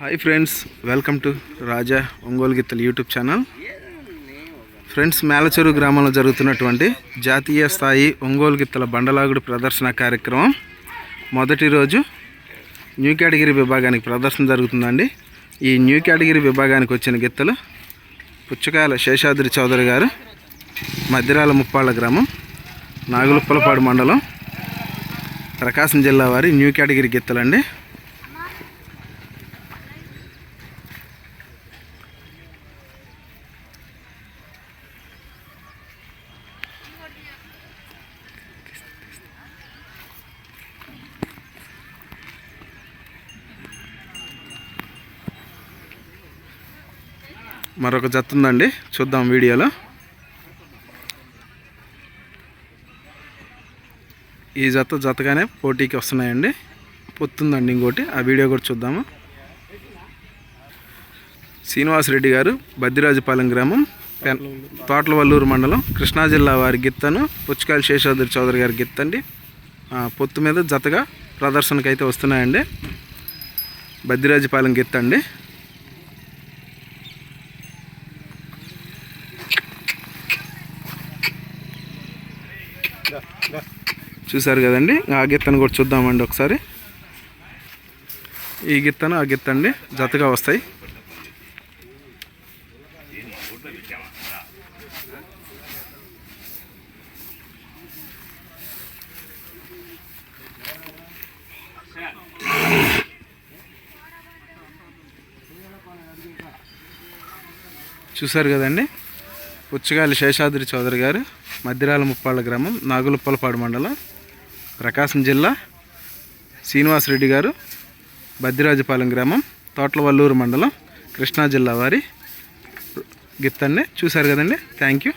Hi friends welcome to Raja Ongole గిత్తలు YouTube channel friends మేలచెరు గ్రామంలో జరుగుతున్నటువంటి జాతీయ స్థాయి ఒంగోలు గిత్తల బండలాగుడు ప్రదర్శన కార్యక్రమం మొదటి రోజు న్యూ కేటగిరీ విభాగానికి ప్రదర్శన జరుగుతుందండి. ఈ న్యూ కేటగిరీ విభాగానికి వచ్చిన గిత్తలు పుచ్చకాయల శేషాద్రి చౌదరి గారు మధ్యరాల ముప్పాళ్ళ గ్రామం నాగులుప్పలపాడు మండలం ప్రకాశం జిల్లా వారి న్యూ కేటగిరీ గిత్తలండి. మరొక జత ఉందండి. చూద్దాం వీడియోలో. ఈ జత జతగానే పోటీకి వస్తున్నాయండి. పొత్తుందండి ఇంకోటి. ఆ వీడియో కూడా చూద్దాము. శ్రీనివాసరెడ్డి గారు బద్దిరాజుపాలెం గ్రామం పెన్ తోటలవల్లూరు మండలం కృష్ణా జిల్లా వారి గిత్తను పుచ్చకాయల శేషాద్రి చౌదరి గారి గిత్తండి. పొత్తు మీద జతగా ప్రదర్శనకు అయితే వస్తున్నాయండి. బద్దిరాజుపాలెం గిత్తండి. చూసారు కదండి? ఆ గిత్తను కూడా చూద్దామండి ఒకసారి. ఈ గిత్తను ఆ గిత్త అండి జతగా వస్తాయి. చూసారు కదండి? పుచ్చగాలి శేషాద్రి చౌదరి గారు మధ్యరాల ముప్పాళ్ళ గ్రామం నాగులుప్పలపాడు మండలం ప్రకాశం జిల్లా శ్రీనివాసరెడ్డి గారు బద్దిరాజుపాలెం గ్రామం తోట్లవల్లూరు మండలం కృష్ణా జిల్లా వారి గిత్తండి చూశారు కదండి. Thank you